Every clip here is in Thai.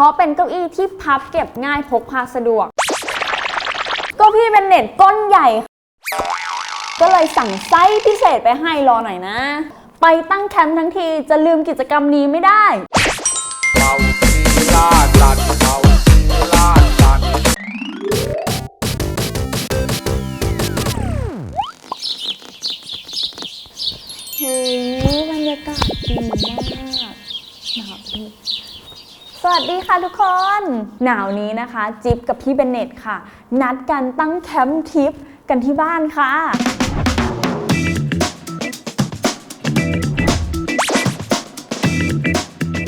ราะเป็นเก้าอี้ที่พับเก็บง่ายพกพาสะดวก ก็พี่เป็นเน็ตก้นใหญ่ ก็เลยสั่งไซส้พิเศษไปให้รอหน่อยนะ ไปตั้งแคมป์ทั้งทีจะลืมกิจกรรมนี้ไม่ได้เราชีลาดัดเราชีลาดัดเฮ้ยบรรยากาศดีมาก สวัสดีค่ะทุกคน หนาวนี้นะคะ จิ๊บกับพี่เบนเน็ตค่ะ นัดกันตั้งแคมป์ทริปกันที่บ้านค่ะ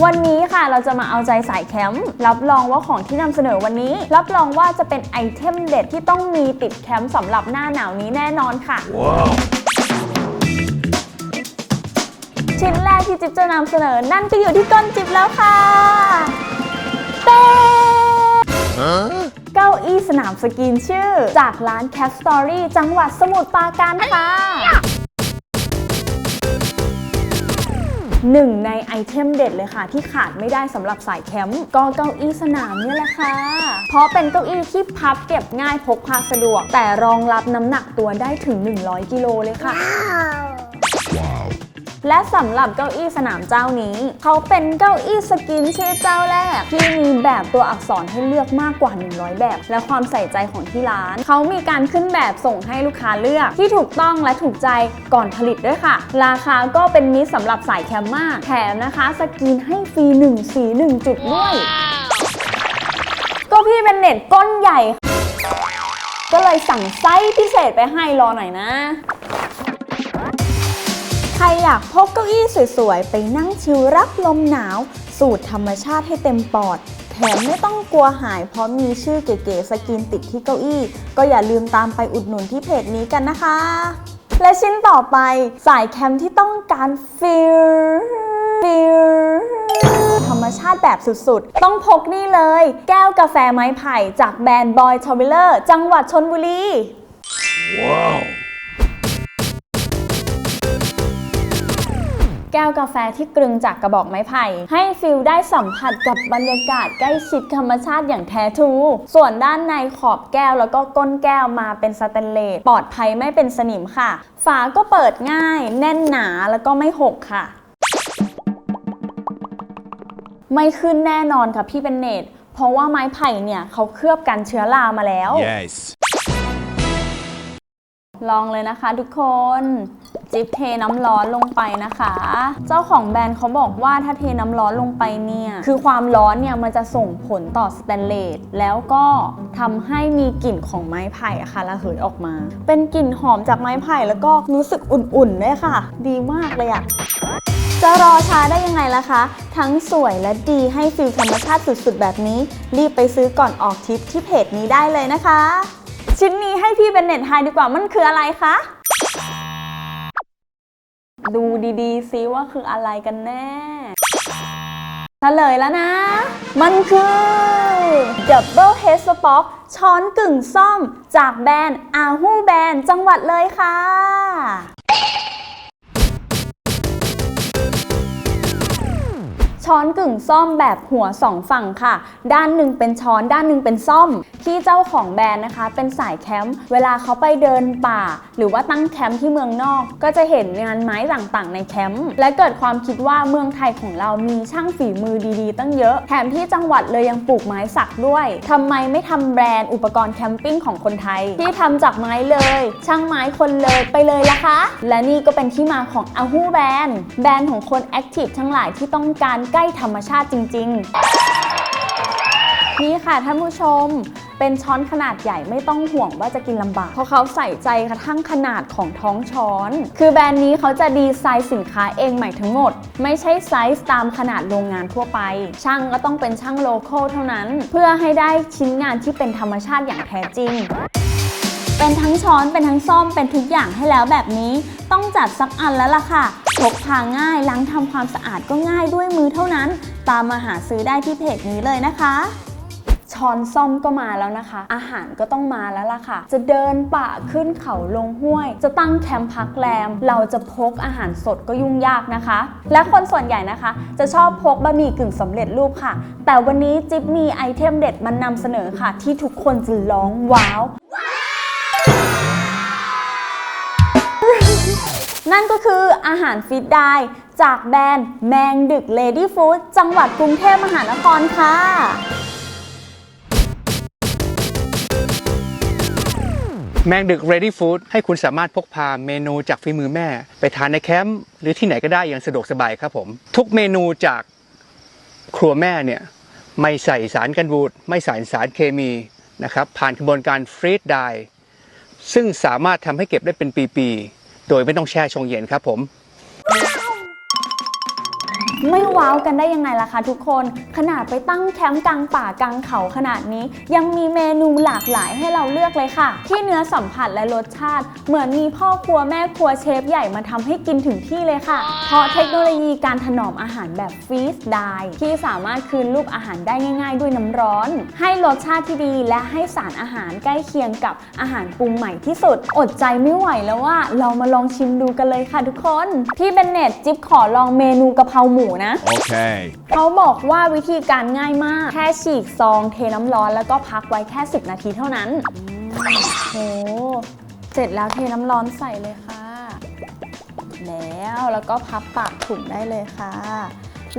วันนี้ค่ะเราจะมาเอาใจสายแคมป์รับรองว่าของที่นำเสนอวันนี้ รับรองว่าจะเป็นไอเทมเด็ดที่ต้องมีติดแคมป์สำหรับหน้าหนาวนี้แน่นอนค่ะ ชิ้นแรกที่จิ๊บจะนำเสนอ นั่นก็อยู่ที่ก้นจิ๊บแล้วค่ะเต้เก้าอี้สนามสกีนชื่อ จากร้าน Cat Story จังหวัดสมุทรปราการค่ะหนึ่งในไอเทมเด็ดเลยค่ะ ที่ขาดไม่ได้สำหรับสายแคมป์ก็เก้าอี้สนามนี่แหละค่ะ เพราะเป็นเก้าอี้ที่พับเก็บง่ายพกพาสะดวก แต่รองรับน้ำหนักตัวได้ถึง 100 กิโลเลยค่ะ และสำหรับเก้าอี้สนามเจ้านี้ เขาเป็นเก้าอี้สกินชื่อเจ้าแรก ที่มีแบบตัวอักษรให้เลือกมากกว่า 100 แบบ และความใส่ใจของที่ร้าน เขามีการขึ้นแบบส่งให้ลูกค้าเลือกที่ถูกต้องและถูกใจก่อนผลิตด้วยค่ะ ราคาก็เป็นมิตรสำหรับสายแคมมากแถมนะคะสกินให้ฟรี1สี1จุดด้วยก็พี่เป็นเน็ตก้นใหญ่ ก็เลยสั่งไซส้พิเศษไปให้รอหน่อยนะ รอยากพกเก้าอี้สวยๆ ไปนั่งชิลรับลมหนาว สูตรธรรมชาติให้เต็มปอด แถมไม่ต้องกลัวหายเพราะมีชื่อเก๋ๆสกินติดที่เก้าอี้ ก็อย่าลืมตามไปอุดหนุนที่เพจนี้กันนะคะ และชิ้นต่อไปสายแคมที่ต้องการฟิลฟิลธรรมชาติแบบสุดๆ ต้องพกนี่เลย แก้วกาแฟไม้ไผ่จากแบรนด์บอยทาวเวลเลอร์จังหวัดชนบุรี แก้วกาแฟที่กรึงจากกระบอกไม้ไผ่ ให้ฟิลได้สัมผัสกับบรรยากาศใกล้ชิดธรรมชาติอย่างแท้ทรูส่วนด้านในขอบแก้วแล้วก็ก้นแก้วมาเป็นสแตนเลสปลอดภัยไม่เป็นสนิมค่ะ ฝาก็เปิดง่าย แน่นหนาแล้วก็ไม่หกค่ะ ไม่ขึ้นแน่นอนค่ะพี่เป็นเนตเพราะว่าไม้ไผ่เนี่ยเขาเคลือบกันเชื้อรามาแล้ว yes ลองเลยนะคะทุกคน จิ๊บเทน้ำร้อนลงไปนะคะ เจ้าของแบรนด์เขาบอกว่าถ้าเทน้ำร้อนลงไปเนี่ย คือความร้อนเนี่ยมันจะส่งผลต่อสแตนเลสแล้วก็ทำให้มีกลิ่นของไม้ไผ่อะค่ะระเหยออกมา เป็นกลิ่นหอมจากไม้ไผ่แล้วก็รู้สึกอุ่นๆด้วยค่ะ ดีมากเลยอะจะรอช้าได้ยังไงล่ะคะ ทั้งสวยและดีให้ฟิลธรรมชาติสุดๆ แบบนี้ รีบไปซื้อก่อนออกทริปที่เพจนี้ได้เลยนะคะ ชิ้นนี้ให้พี่เป็นเน็ตไฮดีกว่ามันคืออะไรคะ ดูดีๆซิว่าคืออะไรกันแน่เฉลยแล้วนะ มันคือ Double Head Spock ช้อนกึ่งซ่อม จากแบรนด์อาหูแบรนด์จังหวัดเลยค่ะ ช้อนกึ่งซ่อมแบบหัวสองฝั่งค่ะ ด้านหนึ่งเป็นช้อนด้านหนึ่งเป็นซ่อม ที่เจ้าของแบรนด์นะคะ เป็นสายแคมป์เวลาเขาไปเดินป่า หรือว่าตั้งแคมป์ที่เมืองนอก ก็จะเห็นงานไม้ต่างๆ ในแคมป์และเกิดความคิดว่าเมืองไทยของเรามีช่างฝีมือดีๆ ตั้งเยอะแถมที่จังหวัดเลยยังปลูกไม้สักด้วยทำไมไม่ทำแบรนด์อุปกรณ์แคมปิ้งของคนไทย ที่ทำจากไม้เลย ช่างไม้คนเลยไปเลยละคะ และนี่ก็เป็นที่มาของอาฮูแบรนด์แบรนด์ของคนแอคทีฟทั้งหลายที่ต้องการใกล้ธรรมชาติจริง ๆ นี่ค่ะท่านผู้ชมเป็นช้อนขนาดใหญ่ไม่ต้องห่วงว่าจะกินลำบาก เพราะเขาใส่ใจกระทั่งขนาดของท้องช้อน คือแบรนด์นี้เขาจะดีไซน์สินค้าเองใหม่ทั้งหมด ไม่ใช่ไซส์ตามขนาดโรงงานทั่วไป ช่างก็ต้องเป็นช่างโลโก้เท่านั้น เพื่อให้ได้ชิ้นงานที่เป็นธรรมชาติอย่างแท้จริง เป็นทั้งช้อนเป็นทั้งซ่อมเป็นทุกอย่างให้แล้วแบบนี้ ต้องจัดสักอันแล้วล่ะค่ะ กพาง่าย ล้างทำความสะอาดก็ง่ายด้วยมือเท่านั้น ตามมาหาซื้อได้ที่เพจนี้เลยนะคะช้อนซ่อมก็มาแล้วนะคะ อาหารก็ต้องมาแล้วล่ะค่ะ จะเดินป่าขึ้นเขาลงห้วย จะตั้งแคมป์พักแรม เราจะพกอาหารสดก็ยุ่งยากนะคะ และคนส่วนใหญ่นะคะ จะชอบพกบะหมี่กึ่งสำเร็จรูปค่ะ แต่วันนี้จิ๊บมีไอเทมเด็ดมานำเสนอค่ะ ที่ทุกคนจะร้องว้าว นั่นก็คืออาหารฟิตได้จากแบรนด์แมงดึก Lady Food จังหวัดกรุงเทพมหานครค่ะแมงดึก Ready Food ให้คุณสามารถพกพาเมนูจากฝีมือแม่ ไปทานในแคมป์หรือที่ไหนก็ได้อย่างสะดวกสบายครับผม ทุกเมนูจากครัวแม่เนี่ย ไม่ใส่สารกันบูด ไม่ใส่สารเคมีนะครับ ผ่านกระบวนการฟรีดไดซึ่งสามารถทำให้เก็บได้เป็นปี ๆ โดยไม่ต้องแช่ชงเย็นครับผม ไม่ว้าวกันได้ยังไงล่ะคะทุกคน ขนาดไปตั้งแคมป์กลางป่ากลางเขาขนาดนี้ ยังมีเมนูหลากหลายให้เราเลือกเลยค่ะ ที่เนื้อสัมผัสและรสชาติ เหมือนมีพ่อครัวแม่ครัวเชฟใหญ่มาทำให้กินถึงที่เลยค่ะ เพราะเทคโนโลยีการถนอมอาหารแบบฟรีสไดที่สามารถคืนรูปอาหารได้ง่าย ๆ ด้วยน้ำร้อน ให้รสชาติที่ดีและให้สารอาหารใกล้เคียงกับอาหารปรุงใหม่ที่สุด อดใจไม่ไหวแล้วว่าเรามาลองชิมดูกันเลยค่ะทุกคนพี่เบนเน็ตจิ๊บขอลองเมนูกะเพราหมูนะ Okay. เขาบอกว่าวิธีการง่ายมาก แค่ฉีกซองเทน้ำร้อนแล้วก็พักไว้แค่ 10 นาทีเท่านั้นโอ้เสร็จแล้วเทน้ำร้อนใส่เลยค่ะ แล้วแล้วก็พับปากถุงได้เลยค่ะ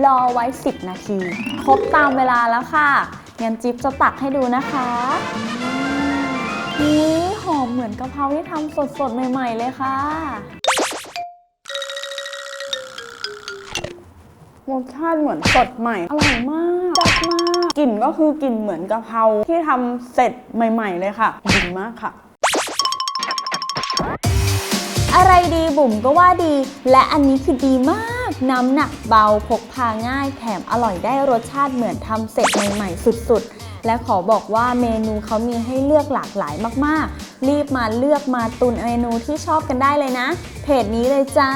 รอไว้ 10 นาที ครบตามเวลาแล้วค่ะงั้นจิ๊บจะตักให้ดูนะคะนี่หอมเหมือนกะเพราที่ทำสดๆ ใหม่ ๆ เลยค่ะ รสชาติเหมือนสดใหม่ อร่อยมากจัดมากกลิ่นก็คือกลิ่นเหมือนกะเพราที่ทำเสร็จใหม่ ๆ เลยค่ะดีมากค่ะอะไรดีบุ๋มก็ว่าดี และอันนี้คือดีมาก น้ำหนักเบาพกพาง่ายแถมอร่อยได้รสชาติเหมือนทำเสร็จใหม่ๆ สุดๆ และขอบอกว่าเมนูเขามีให้เลือกหลากหลายมากๆ รีบมาเลือกมาตุนเมนูที่ชอบกันได้เลยนะ เพจนี้เลยจ้า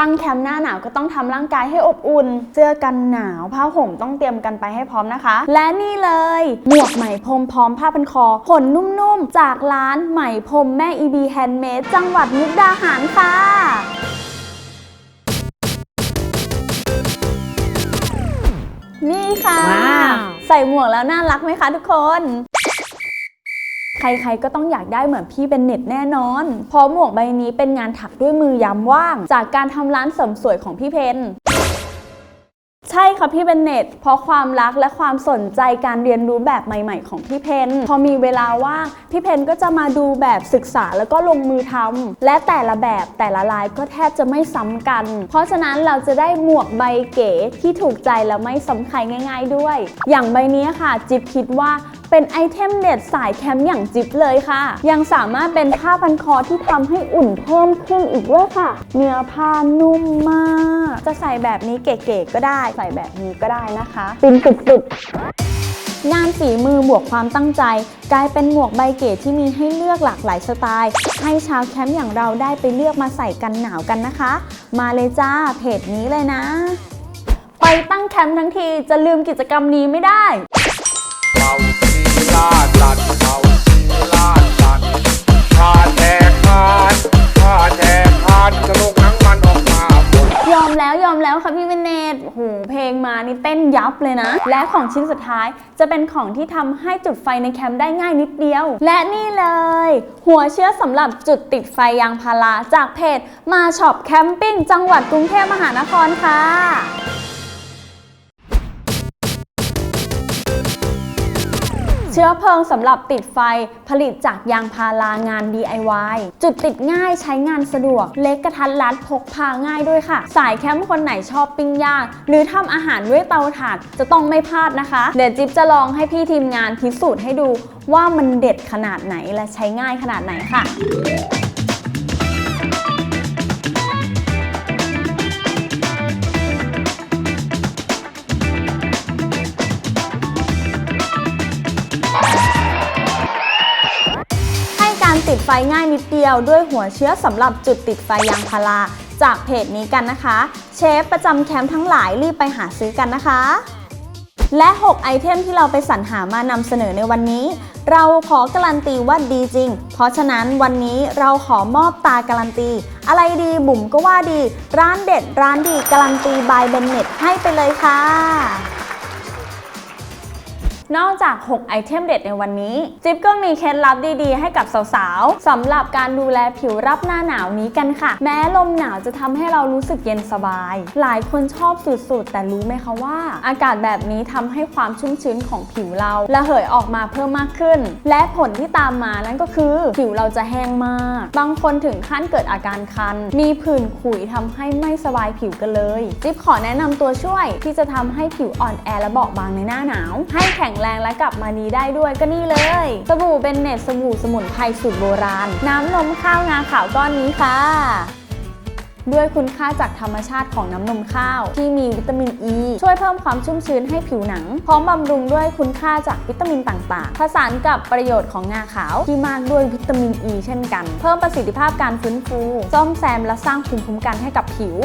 ตั้งแคมป์หน้าหนาวก็ต้องทำร่างกายให้อบอุ่น เสื้อกันหนาว ผ้าห่มต้องเตรียมกันไปให้พร้อมนะคะ และนี่เลย หมวกไหมพรมพร้อมผ้าพันคอขนนุ่มๆ จากร้านไหมพรมแม่อีบีแฮนด์เมดจังหวัดมุกดาหารค่ะนี่ค่ะว้าวใส่หมวกแล้วน่ารักไหมคะทุกคน ใครๆก็ต้องอยากได้เหมือนพี่เป็นเน็ตแน่นอน เพราะหมวกใบนี้เป็นงานถักด้วยมือยามว่าง จากการทำร้านเสริมสวยของพี่เพนใช่ค่ะพี่เบนเน็ตเพราะความรักและความสนใจการเรียนรู้แบบใหม่ ๆ ของพี่เพนพอมีเวลาว่างพี่เพนก็จะมาดูแบบศึกษาแล้วก็ลงมือทำและแต่ละแบบแต่ละลายก็แทบจะไม่ซ้ำกัน เพราะฉะนั้นเราจะได้หมวกใบเก๋ที่ถูกใจและไม่ซ้ำใครง่าย ๆ ด้วย อย่างใบนี้ค่ะ จิ๊บคิดว่า เป็นไอเทมเด็ดสายแคมป์อย่างจิ๊บเลยค่ะ ยังสามารถเป็นผ้าพันคอที่ทำให้อุ่นเพิ่มขึ้นอีกด้วยค่ะ เนื้อผ้านุ่มมาก จะใส่แบบนี้เก๋ๆก็ได้ ใส่แบบนี้ก็ได้นะคะฟินสุดๆงานฝีมือบวกความตั้งใจ กลายเป็นหมวกใบเก๋ที่มีให้เลือกหลากหลายสไตล์ ให้ชาวแคมป์อย่างเราได้ไปเลือกมาใส่กันหนาวกันนะคะ มาเลยจ้าเพจนี้เลยนะ ไปตั้งแคมป์ทั้งทีจะลืมกิจกรรมนี้ไม่ได้ ยับเลยนะ และของชิ้นสุดท้ายจะเป็นของที่ทำให้จุดไฟในแคมป์ได้ง่ายนิดเดียว และนี่เลย หัวเชื้อสำหรับจุดติดไฟยางพาราจากเพจมาช็อปแคมปิ้งจังหวัดกรุงเทพมหานครค่ะ เชื้อเพลิงสำหรับติดไฟผลิตจากยางพารางาน DIY จุดติดง่ายใช้งานสะดวก เล็กกระทัดรัดพกพาง่ายด้วยค่ะ สายแคมป์คนไหนชอบปิ้งย่าง หรือทำอาหารด้วยเตาถ่านจะต้องไม่พลาดนะคะ เดี๋ยวจิ๊บจะลองให้พี่ทีมงานพิสูจน์ให้ดูว่ามันเด็ดขนาดไหนและใช้ง่ายขนาดไหนค่ะ ง่ายนิดเดียวด้วยหัวเชื้อสำหรับจุดติดไฟยางพาราจากเพจนี้กันนะคะ เชฟประจำแคมป์ทั้งหลายรีบไปหาซื้อกันนะคะ และ 6 ไอเทมที่เราไปสรรหามานำเสนอในวันนี้ เราขอการันตีว่าดีจริง เพราะฉะนั้นวันนี้เราขอมอบตาการันตี อะไรดีบุ๋มก็ว่าดี ร้านเด็ดร้านดีการันตีบายเบนเน็ตให้ไปเลยค่ะ นอกจาก 6 ไอเทมเด็ดในวันนี้ จิ๊บก็มีเคล็ดลับดีๆ ให้กับสาวๆสำหรับการดูแลผิวรับหน้าหนาวนี้กันค่ะ แม้ลมหนาวจะทำให้เรารู้สึกเย็นสบาย หลายคนชอบสุดๆ แต่รู้ไหมคะว่า อากาศแบบนี้ทำให้ความชุ่มชื้นของผิวเราระเหยออกมาเพิ่มมากขึ้น และผลที่ตามมานั่นก็คือ ผิวเราจะแห้งมาก บางคนถึงขั้นเกิดอาการคัน มีผื่นขุยทำให้ไม่สบายผิวกันเลย จิ๊บขอแนะนำตัวช่วยที่จะทำให้ผิวอ่อนแอและเบาบางในหน้าหนาว ให้แข็งแรงและกลับมาดีได้ด้วยก็นี่เลย สบู่เบนเนตสบู่สมุนไพรสูตรโบราณ น้ำนมข้าวงาขาวก้อนนี้ค่ะด้วยคุณค่าจากธรรมชาติของน้ำนมข้าว ที่มีวิตามินอ e, ีช่วยเพิ่มความชุ่มชื้นให้ผิวหนัง พร้อมบำรุงด้วยคุณค่าจากวิตามินต่างๆ ผสานกับประโยชน์ของงาขาว ที่มากด้วยวิตามินอ e ีเช่นกัน เพิ่มประสิทธิภาพการฟื้นฟูซ่อมแซมและสร้างภูมิคุ้มกันให้กับผิว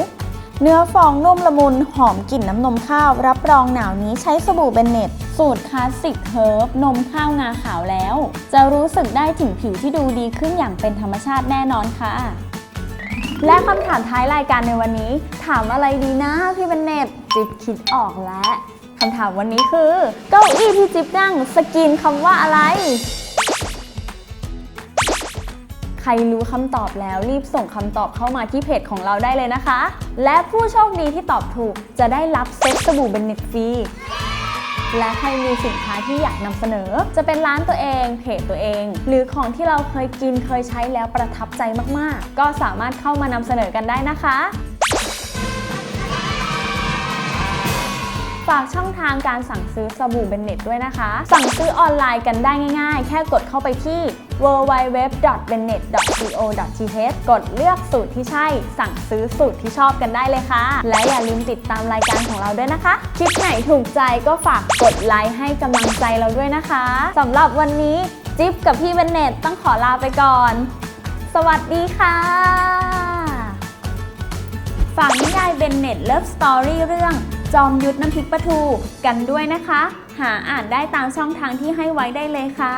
เนื้อฟองนุ่มละมุนหอมกลิ่นน้ำนมข้าว รับรองหนาวนี้ใช้สบู่เบนเน็ต สูตรคลาสสิกเฮิร์บนมข้าวงาขาวแล้ว จะรู้สึกได้ถึงผิวที่ดูดีขึ้นอย่างเป็นธรรมชาติแน่นอนค่ะ และคำถามท้ายรายการในวันนี้ ถามอะไรดีนะพี่เบนเน็ตจิ๊บคิดออกแล้วคำถามวันนี้คือ เก้าอี้ที่จิ๊บนั่งสกรีนคำว่าอะไร รรู้คำตอบแล้วรีบส่งคำตอบเข้ามาที่เพจของเราได้เลยนะคะ และผู้โชคดีที่ตอบถูกจะได้รับเซ็ตสบู่เบนเน็ตฟรีและใครมีสินค้าที่อยากนำเสนอ จะเป็นร้านตัวเอง เพจตัวเอง หรือของที่เราเคยกินเคยใช้แล้วประทับใจมากๆ ก็สามารถเข้ามานำเสนอกันได้นะคะ ฝากช่องทางการสั่งซื้อสบู่เบนเน็ตด้วยนะคะ สั่งซื้อออนไลน์กันได้ง่าย ๆ แค่กดเข้าไปที่ www.bennet.co.th กดเลือกสูตรที่ใช่ สั่งซื้อสูตรที่ชอบกันได้เลยค่ะ และอย่าลืมติดตามรายการของเราด้วยนะคะ คลิปไหนถูกใจก็ฝากกดไลค์ให้กำลังใจเราด้วยนะคะสำหรับวันนี้จิ๊บกับพี่เบนเน็ตต้องขอลาไปก่อน สวัสดีค่ะฝากนิยายเบนเน็ตเลิฟสตอรี่เรื่อง จอมยุทธน้ำพริกปลาทูกันด้วยนะคะ หาอ่านได้ตามช่องทางที่ให้ไว้ได้เลยค่ะ